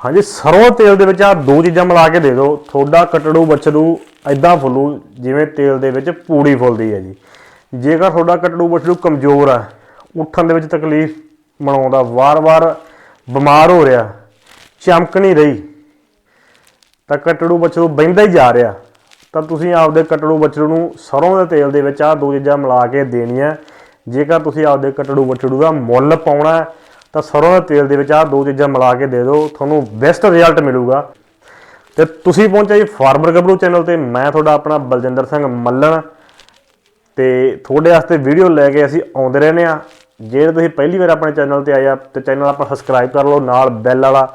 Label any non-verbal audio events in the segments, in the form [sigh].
ਹਾਂਜੀ, ਸਰੋਂ ਤੇਲ ਦੇ ਵਿੱਚ ਆ ਦੋ ਚੀਜ਼ਾਂ ਮਿਲਾ ਕੇ ਦੇ ਦਿਓ। ਤੁਹਾਡਾ ਕਟੜੂ ਬਛੜੂ ਐਦਾਂ ਫੁੱਲੂ, ਜਿਵੇਂ ਤੇਲ ਦੇ ਵਿੱਚ ਪੂੜੀ ਫੁੱਲਦੀ ਹੈ ਜੀ। ਜੇਕਰ ਤੁਹਾਡਾ ਕਟੜੂ ਬਛੜੂ ਕਮਜ਼ੋਰ ਆ, ਉੱਠਣ ਦੇ ਵਿੱਚ ਤਕਲੀਫ ਮਨਾਉਂਦਾ, ਵਾਰ-ਵਾਰ ਬਿਮਾਰ ਹੋ ਰਿਹਾ, ਚਮਕ ਨਹੀਂ ਰਹੀ, ਤਾਂ ਕਟੜੂ ਬਛੜੂ ਬਹਿੰਦਾ ਹੀ ਜਾ ਰਿਹਾ। ਤਾਂ ਤੁਸੀਂ ਆਪਦੇ ਕਟੜੂ ਬਛੜੂ ਨੂੰ ਸਰੋਂ ਦੇ ਤੇਲ ਦੇ ਵਿੱਚ ਆ ਦੋ ਚੀਜ਼ਾਂ ਮਿਲਾ ਕੇ ਦੇਣੀਆਂ। ਜੇਕਰ ਤੁਸੀਂ ਆਪਦੇ ਕਟੜੂ ਬਛੜੂ ਦਾ ਮੁੱਲ ਪਾਉਣਾ ਤਾਂ ਸਰੋਂ ਦੇ ਤੇਲ ਦੇ ਵਿੱਚ ਆਹ ਦੋ ਚੀਜ਼ਾਂ ਮਿਲਾ ਕੇ ਦੇ ਦਿਓ, ਤੁਹਾਨੂੰ ਬੈਸਟ ਰਿਜ਼ਲਟ ਮਿਲੂਗਾ। ਤੇ ਤੁਸੀਂ ਪਹੁੰਚੇ ਜੀ ਫਾਰਮਰ ਗੱਭਰੂ ਚੈਨਲ ਤੇ, ਮੈਂ ਤੁਹਾਡਾ ਆਪਣਾ ਬਲਜਿੰਦਰ ਸਿੰਘ ਮੱਲਣ। ਤੇ ਤੁਹਾਡੇ ਵਾਸਤੇ ਵੀਡੀਓ ਲੈ ਕੇ ਅਸੀਂ ਆਉਂਦੇ ਰਹਿੰਦੇ ਆ ਜੇ ਤੁਸੀਂ ਪਹਿਲੀ ਵਾਰ ਆਪਣੇ ਚੈਨਲ ਤੇ ਆਏ ਆ, ਤੇ ਚੈਨਲ ਆਪਾਂ ਸਬਸਕ੍ਰਾਈਬ ਕਰ ਲਓ, ਨਾਲ ਬੈਲ ਵਾਲਾ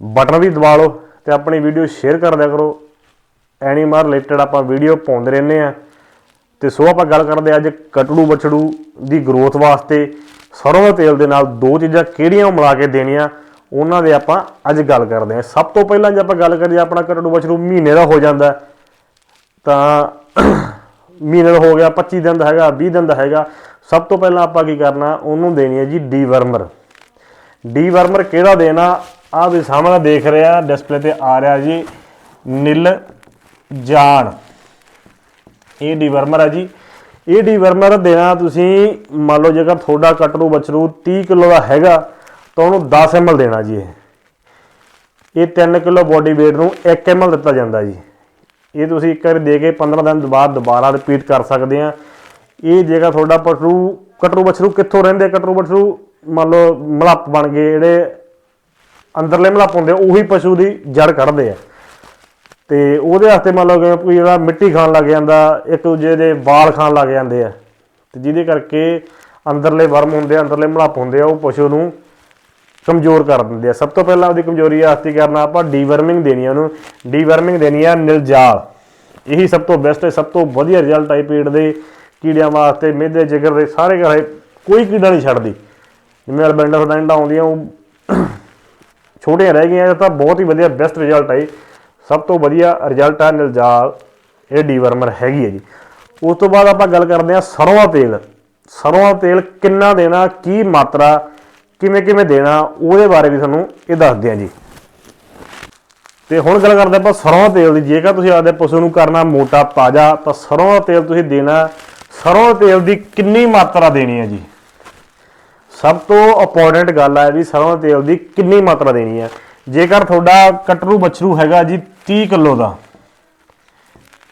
ਬਟਨ ਵੀ ਦਬਾ ਲਓ, ਤੇ ਆਪਣੀ ਵੀਡੀਓ ਸ਼ੇਅਰ ਕਰ ਦਿਆ ਕਰੋ। ਐਨੀਮਲ ਰਿਲੇਟਡ ਆਪਾਂ ਵੀਡੀਓ ਪਾਉਂਦੇ ਰਹਿੰਦੇ ਆ ਤੇ ਸੋ ਆਪਾਂ ਗੱਲ ਕਰਦੇ ਅੱਜ ਕਟੜੂ ਬਛੜੂ ਦੀ ਗਰੋਥ ਵਾਸਤੇ। ਸਰੋਂ ਦੇ ਤੇਲ ਦੇ ਨਾਲ ਦੋ ਚੀਜ਼ਾਂ ਕਿਹੜੀਆਂ ਉਹ ਮਿਲਾ ਕੇ ਦੇਣੀਆਂ, ਉਹਨਾਂ ਦੇ ਆਪਾਂ ਅੱਜ ਗੱਲ ਕਰਦੇ ਹਾਂ। ਸਭ ਤੋਂ ਪਹਿਲਾਂ ਜੇ ਆਪਾਂ ਗੱਲ ਕਰੀਏ ਆਪਣਾ ਕਟੜੂ ਬਛੜੂ ਮਹੀਨੇ ਦਾ ਹੋ ਜਾਂਦਾ ਤਾਂ ਮਹੀਨੇ ਦਾ ਹੋ ਗਿਆ 25 ਦਿਨ ਦਾ ਹੈਗਾ 20 ਦਿਨ ਦਾ ਹੈਗਾ। ਸਭ ਤੋਂ ਪਹਿਲਾਂ ਆਪਾਂ ਕੀ ਕਰਨਾ, ਉਹਨੂੰ ਦੇਣੀ ਹੈ ਜੀ ਡੀਵਰਮਰ। ਡੀਵਰਮਰ ਕਿਹੜਾ ਦੇਣਾ? ਆਹ ਵੀ ਸਾਹਮਣੇ ਦੇਖ ਰਿਹਾ ਡਿਸਪਲੇ ਤੇ ਆ ਰਿਹਾ ਜੀ, ਨਿਲ ਜਾਨ। ਇਹ ਡੀਵਰਮਰ ਹੈ ਜੀ। ਇਹ ਡੀਵਰਮਰ ਦੇਣਾ ਤੁਸੀਂ, ਮੰਨ ਲਓ ਜੇਕਰ ਤੁਹਾਡਾ ਕਟਰੂ ਬਛਰੂ 30 ਕਿਲੋ ਦਾ ਹੈਗਾ, ਤਾਂ ਉਹਨੂੰ 10 ml ਦੇਣਾ ਜੀ ਇਹ। ਇਹ 3 ਕਿਲੋ ਬੋਡੀ weight ਨੂੰ 1 ml ਦਿੱਤਾ ਜਾਂਦਾ ਜੀ। ਇਹ ਤੁਸੀਂ ਇੱਕ ਵਾਰ ਦੇ ਕੇ 15 ਦਿਨ ਬਾਅਦ ਦੁਬਾਰਾ ਰਿਪੀਟ ਕਰ ਸਕਦੇ ਆ। ਇਹ ਜੇਕਰ ਤੁਹਾਡਾ ਪਸ਼ੂ ਕਟਰੂ ਬਛਰੂ ਕਿੱਥੋਂ ਰਹਿੰਦੇ ਕਟਰੂ ਬਛਰੂ ਮੰਨ ਲਓ ਮਲੱਪ ਬਣ ਗਏ, ਜਿਹੜੇ ਅੰਦਰਲੇ ਮਲੱਪ ਹੁੰਦੇ ਉਹੀ ਪਸ਼ੂ ਦੀ ਜੜ ਕੱਢਦੇ ਆ। ਤੇ ਉਹਦੇ ਵਾਸਤੇ ਮੰਨ ਲਓ ਕਿ ਕੋਈ ਜਿਹੜਾ ਮਿੱਟੀ ਖਾਣ ਲੱਗ ਜਾਂਦਾ, ਇੱਕ ਦੂਜੇ ਦੇ ਵਾਲ ਖਾਣ ਲੱਗ ਜਾਂਦੇ ਆ। ਤੇ ਜਿਹਦੇ ਕਰਕੇ ਅੰਦਰਲੇ ਵਰਮ ਹੁੰਦੇ ਆ, ਅੰਦਰਲੇ ਮਲੱਪ ਹੁੰਦੇ ਆ, ਉਹ ਪਸ਼ੂ ਨੂੰ ਕਮਜ਼ੋਰ ਕਰ ਦਿੰਦੇ ਆ। ਸਭ ਤੋਂ ਪਹਿਲਾਂ ਉਹਦੀ ਕਮਜ਼ੋਰੀ ਵਾਸਤੇ ਕਰਨਾ, ਆਪਾਂ ਡੀਵਰਮਿੰਗ ਦੇਣੀ ਆ ਉਹਨੂੰ। ਡੀਵਰਮਿੰਗ ਦੇਣੀ ਆ ਨਿਲਜਾਲ ਇਹੀ ਸਭ ਤੋਂ ਬੈਸਟ ਹੈ ਸਭ ਤੋਂ ਵਧੀਆ ਰਿਜ਼ਲਟ ਹੈ ਪੇਟ ਦੇ। ਕੀੜਿਆਂ ਵਾਸਤੇ ਮਿਹਦੇ ਜਿਗਰ ਦੇ, ਸਾਰੇ ਘਰੇ ਕੋਈ ਕੀੜਾ ਨਹੀਂ ਛੱਡਦੀ। ਜਿਵੇਂ ਅਲਬੈਂਡਰ ਫਡੈਂਡਾ ਆਉਂਦੀਆਂ, ਉਹ [coughs] ਛੋਟੀਆਂ ਰਹਿ ਗਈਆਂ ਤਾਂ ਬਹੁਤ ਹੀ ਵਧੀਆ ਬੈਸਟ ਰਿਜ਼ਲਟ ਹੈ ਸਭ ਤੋਂ ਵਧੀਆ ਰਿਜ਼ਲਟ ਆ ਨਿਲਜਾਲ ਇਹ ਡੀਵਰਮਰ ਹੈਗੀ ਹੈ ਜੀ। ਉਸ ਤੋਂ ਬਾਅਦ ਆਪਾਂ ਗੱਲ ਕਰਦੇ ਹਾਂ ਸਰੋਂ ਦਾ ਤੇਲ। ਸਰੋਂ ਦਾ ਤੇਲ ਕਿੰਨਾ ਦੇਣਾ, ਕੀ ਮਾਤਰਾ, ਕਿਵੇਂ ਕਿਵੇਂ ਦੇਣਾ, ਉਹਦੇ ਬਾਰੇ ਵੀ ਤੁਹਾਨੂੰ ਇਹ ਦੱਸਦੇ ਹਾਂ ਜੀ। ਤੇ ਹੁਣ ਗੱਲ ਕਰਦੇ ਆਪਾਂ ਸਰੋਂ ਦਾ ਤੇਲ ਦੀ। ਜੇਕਰ ਤੁਸੀਂ ਆਪਦੇ ਪਸ਼ੂ ਨੂੰ ਕਰਨਾ ਮੋਟਾ ਤਾਜ਼ਾ, ਤਾਂ ਸਰੋਂ ਦਾ ਤੇਲ ਤੁਸੀਂ ਦੇਣਾ, ਸਰੋਂ ਦੇ ਤੇਲ ਦੀ ਕਿੰਨੀ ਮਾਤਰਾ ਦੇਣੀ ਹੈ ਜੀ। ਸਭ ਤੋਂ ਇੰਪੋਰਟੈਂਟ ਗੱਲ ਹੈ ਵੀ ਸਰੋਂ ਦੇ ਤੇਲ ਦੀ ਕਿੰਨੀ ਮਾਤਰਾ ਦੇਣੀ ਹੈ। ਜੇਕਰ ਤੁਹਾਡਾ ਕਟਰੂ ਬਛਰੂ ਹੈਗਾ ਜੀ 30 ਕਿਲੋ ਦਾ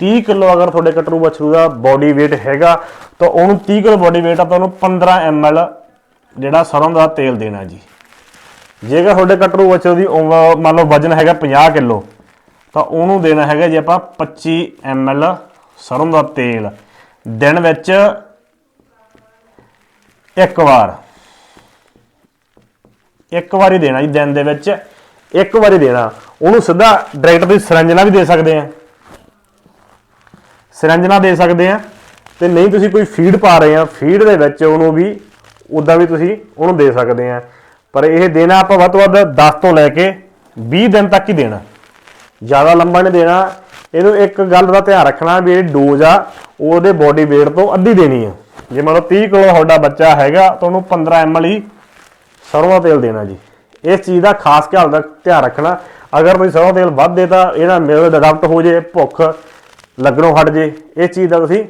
30 ਕਿਲੋ ਅਗਰ ਤੁਹਾਡੇ ਕਟਰੂ ਬਛਰੂ ਦਾ ਬੋਡੀ weight ਹੈਗਾ, ਤਾਂ ਉਹਨੂੰ 30 ਕਿਲੋ ਬੋਡੀ weight ਆ, ਤਾਂ ਉਹਨੂੰ 15 ml ਜਿਹੜਾ ਸਰੋਂ ਦਾ ਤੇਲ ਦੇਣਾ ਜੀ। ਜੇਕਰ ਤੁਹਾਡੇ ਕਟਰੂ ਬਛਰੂ ਦੀ ਮੰਨ ਲਓ ਵਜਨ ਹੈਗਾ 50 ਕਿਲੋ, ਤਾਂ ਉਹਨੂੰ ਦੇਣਾ ਹੈਗਾ ਜੀ ਆਪਾਂ 25 ml ਸਰੋਂ ਦਾ ਤੇਲ। ਦਿਨ ਵਿੱਚ ਇੱਕ ਵਾਰ, ਇੱਕ ਵਾਰੀ ਦੇਣਾ ਜੀ ਦਿਨ ਦੇ ਵਿੱਚ ਇੱਕ ਵਾਰੀ ਦੇਣਾ। ਉਹਨੂੰ ਸਿੱਧਾ ਡਾਇਰੈਕਟ ਤੁਸੀਂ ਸਰੰਜਨਾ ਵੀ ਦੇ ਸਕਦੇ ਆ। ਸਰੰਜਨਾ ਦੇ ਸਕਦੇ ਆ ਤੇ ਨਹੀਂ ਤੁਸੀਂ ਕੋਈ ਫੀਡ ਪਾ ਰਹੇ ਆ ਫੀਡ ਦੇ ਵਿੱਚ ਉਹਨੂੰ ਵੀ ਉਦਾਂ ਵੀ ਤੁਸੀਂ ਉਹਨੂੰ ਦੇ ਸਕਦੇ ਆ। ਪਰ ਇਹ ਦੇਣਾ ਆਪਾਂ ਵੱਧ ਤੋਂ ਵੱਧ 10 ਤੋਂ ਲੈ ਕੇ 20 ਦਿਨ ਤੱਕ ਹੀ ਦੇਣਾ। ਜ਼ਿਆਦਾ ਲੰਬਾ ਨਹੀਂ ਦੇਣਾ। ਇਹਨੂੰ ਇੱਕ ਗੱਲ ਦਾ ਧਿਆਨ ਰੱਖਣਾ ਵੀ ਇਹ ਡੋਜ਼ ਆ, ਉਹਦੇ ਬੋਡੀ weight ਤੋਂ ਅੱਧੀ ਦੇਣੀ ਆ। ਜੇ ਮੰਨ ਲਓ 30 ਕਿਲੋ ਤੁਹਾਡਾ ਬੱਚਾ ਹੈਗਾ, ਤਾਂ ਉਹਨੂੰ 15 ml ਹੀ ਸਰੋਂ ਦਾ ਤੇਲ ਦੇਣਾ ਜੀ। ਇਸ ਚੀਜ਼ ਦਾ ਖਾਸ ਖਿਆਲ ਦਾ ਧਿਆਨ ਰੱਖਣਾ। ਅਗਰ ਤੁਸੀਂ ਸਰੋਂ ਤੇਲ ਵੱਧ ਦੇਤਾ ਇਹਦਾ ਮਿਲ ਡਿਡਕਟ ਹੋ ਜੇ ਭੁੱਖ ਲੱਗਣੋਂ ਹਟ ਜੇ। ਇਸ ਚੀਜ਼ ਦਾ ਤੁਸੀਂ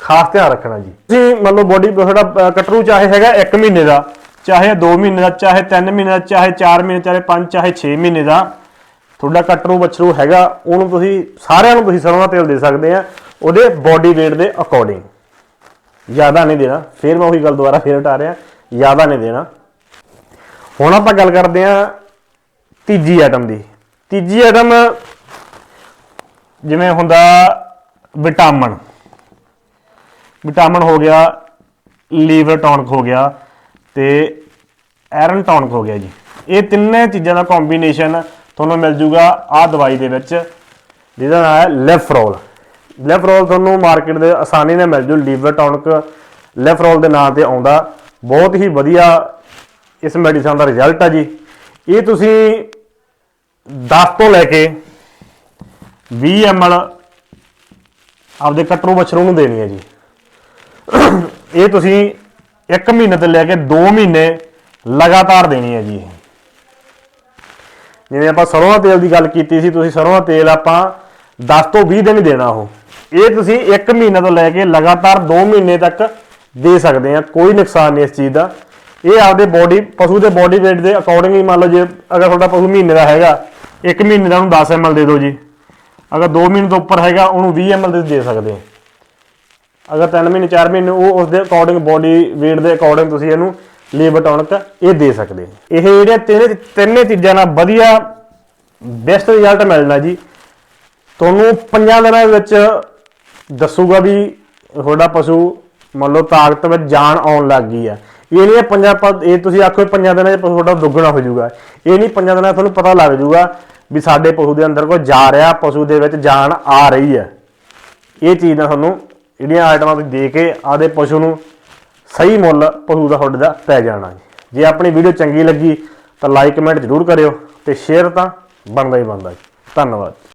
ਖਾਸ ਧਿਆਨ ਰੱਖਣਾ ਜੀ। ਤੁਸੀਂ ਮੰਨ ਲਓ ਬੋਡੀ ਤੁਹਾਡਾ ਅਹ, ਕਟਰੂ ਚਾਹੇ ਹੈਗਾ 1 ਮਹੀਨੇ ਦਾ ਚਾਹੇ 2 ਮਹੀਨੇ ਦਾ ਚਾਹੇ 3 ਮਹੀਨੇ ਦਾ ਚਾਹੇ 4 ਮਹੀਨੇ ਚਾਹੇ 5 ਚਾਹੇ 6 ਮਹੀਨੇ ਦਾ ਤੁਹਾਡਾ ਕਟਰੂ ਬਛਰੂ ਹੈਗਾ ਉਹਨੂੰ ਤੁਸੀਂ ਸਾਰਿਆਂ ਨੂੰ ਤੁਸੀਂ ਸਰੋਂ ਦਾ ਤੇਲ ਦੇ ਸਕਦੇ ਆ ਉਹਦੇ ਬੋਡੀ weight ਦੇ ਅਕੋਰਡਿੰਗ ਜ਼ਿਆਦਾ ਨਹੀਂ ਦੇਣਾ। ਫਿਰ ਮੈਂ ਉਹੀ ਗੱਲ ਦੁਬਾਰਾ ਫੇਰ ਉਟਾ ਰਿਹਾ। ਜ਼ਿਆਦਾ ਨਹੀਂ ਦੇਣਾ। ਹੁਣ ਆਪਾਂ ਗੱਲ ਕਰਦੇ ਆ ਤੀਜੀ ਆਈਟਮ ਦੀ। ਤੀਜੀ ਆਈਟਮ ਜਿਵੇਂ ਹੁੰਦਾ ਵਿਟਾਮਿਨ। ਵਿਟਾਮਿਨ ਹੋ ਗਿਆ, ਲੀਵਰ ਟੌਨਿਕ ਹੋ ਗਿਆ ਤੇ ਐਰਨ ਟੌਨਿਕ ਹੋ ਗਿਆ ਜੀ। ਇਹ ਤਿੰਨੇ ਚੀਜ਼ਾਂ ਦਾ ਕੰਬੀਨੇਸ਼ਨ ਤੁਹਾਨੂੰ ਮਿਲ ਜੂਗਾ ਆਹ ਦਵਾਈ ਦੇ ਵਿੱਚ, ਜਿਹਦਾ ਨਾਮ ਹੈ ਲੈਫਰੋਲ। ਲੈਫਰੋਲ ਤੁਹਾਨੂੰ ਮਾਰਕੀਟ ਦੇ ਆਸਾਨੀ ਨਾਲ ਮਿਲ ਜੂ, ਲੀਵਰ ਟੌਨਿਕ ਲੈਫਰੋਲ ਦੇ ਨਾਂ ਤੇ ਆਉਂਦਾ। ਬਹੁਤ ਹੀ ਵਧੀਆ ਇਸ ਮੈਡੀਸਨ ਦਾ ਰਿਜ਼ਲਟ ਆ ਜੀ। ਇਹ ਤੁਸੀਂ 10 ਤੋਂ ਲੈ ਕੇ 20 ml ਆਪਦੇ ਕਟਰੂ ਬਛਰੂ ਨੂੰ ਦੇਣੀ ਹੈ ਜੀ। ਇਹ ਤੁਸੀਂ 1 ਮਹੀਨੇ ਤੋਂ ਲੈ ਕੇ 2 ਮਹੀਨੇ ਲਗਾਤਾਰ ਦੇਣੀ ਹੈ ਜੀ। ਜਿਵੇਂ ਆਪਾਂ ਸਰੋਂ ਦਾ ਤੇਲ ਦੀ ਗੱਲ ਕੀਤੀ ਸੀ, ਤੁਸੀਂ ਸਰੋਂ ਦਾ ਤੇਲ ਆਪਾਂ 10 ਤੋਂ 20 ਦਿਨ ਦੇਣਾ ਉਹ। ਇਹ ਤੁਸੀਂ 1 ਮਹੀਨੇ ਤੋਂ ਲੈ ਕੇ ਲਗਾਤਾਰ 2 ਮਹੀਨੇ ਤੱਕ ਦੇ ਸਕਦੇ ਆ। ਕੋਈ ਨੁਕਸਾਨ ਨਹੀਂ ਇਸ ਚੀਜ਼ ਦਾ। ਇਹ ਆਪਦੇ ਬੋਡੀ ਪਸ਼ੂ ਦੇ ਬੋਡੀ weight ਦੇ ਅਕੋਰਡਿੰਗ ਹੀ ਮੰਨ ਲਓ ਜੇ ਅਗਰ ਤੁਹਾਡਾ ਪਸ਼ੂ ਮਹੀਨੇ ਦਾ ਹੈਗਾ 1 ਮਹੀਨੇ ਦਾ ਉਹਨੂੰ 10 ml ਦੇ ਦਿਓ ਜੀ। ਅਗਰ 2 ਮਹੀਨੇ ਤੋਂ ਉੱਪਰ ਹੈਗਾ, ਉਹਨੂੰ 20 ml ਦੇ ਦੇ ਸਕਦੇ ਆ ਅਗਰ 3 ਮਹੀਨੇ 4 ਮਹੀਨੇ, ਉਹ ਉਸ ਦੇ ਅਕੋਰਡਿੰਗ ਬੋਡੀ weight ਦੇ ਅਕੋਰਡਿੰਗ ਤੁਸੀਂ ਇਹਨੂੰ ਲੇਬਰ ਟੌਨਕ ਇਹ ਦੇ ਸਕਦੇ ਇਹ ਜਿਹੜੇ ਤਿੰਨੇ ਤਿੰਨੇ ਚੀਜ਼ਾਂ ਨਾਲ ਵਧੀਆ ਬੈਸਟ ਰਿਜ਼ਲਟ ਮਿਲਣਾ ਜੀ। ਤੁਹਾਨੂੰ 5 ਦਿਨਾਂ ਵਿੱਚ ਦੱਸੂਗਾ ਵੀ ਤੁਹਾਡਾ ਪਸ਼ੂ ਮੰਨ ਲਓ ਤਾਕਤ ਵਿੱਚ ਜਾਨ ਆਉਣ ਲੱਗ ਗਈ ਆ ਇਹ ਨਹੀਂ ਪੰਜਾਂ ਪ- ਇਹ ਤੁਸੀਂ ਆਖੋ 5 ਦਿਨਾਂ 'ਚ ਪਸ਼ੂ ਤੁਹਾਡਾ ਦੁੱਗਣਾ ਹੋ ਜਾਊਗਾ। ਇਹ ਨਹੀਂ ਪੰਜਾਂ ਦਿਨਾਂ ਤੁਹਾਨੂੰ ਪਤਾ ਲੱਗ ਜਾਊਗਾ ਵੀ ਸਾਡੇ ਪਸ਼ੂ ਦੇ ਅੰਦਰ ਕੋਈ ਜਾ ਰਿਹਾ, ਪਸ਼ੂ ਦੇ ਵਿੱਚ ਜਾਨ ਆ ਰਹੀ ਹੈ। ਇਹ ਚੀਜ਼ ਨਾਲ ਤੁਹਾਨੂੰ ਜਿਹੜੀਆਂ ਆਈਟਮਾਂ ਤੁਸੀਂ ਦੇ ਕੇ ਆਦੇ ਪਸ਼ੂ ਨੂੰ ਸਹੀ ਮੁੱਲ ਪਸ਼ੂ ਦਾ ਤੁਹਾਡੇ ਦਾ ਪੈ ਜਾਣਾ ਜੀ। ਜੇ ਆਪਣੀ ਵੀਡੀਓ ਚੰਗੀ ਲੱਗੀ ਤਾਂ ਲਾਈਕ ਕਮੈਂਟ ਜ਼ਰੂਰ ਕਰਿਓ ਤੇ ਸ਼ੇਅਰ ਤਾਂ ਬਣਦਾ ਹੀ ਬਣਦਾ ਜੀ। ਧੰਨਵਾਦ।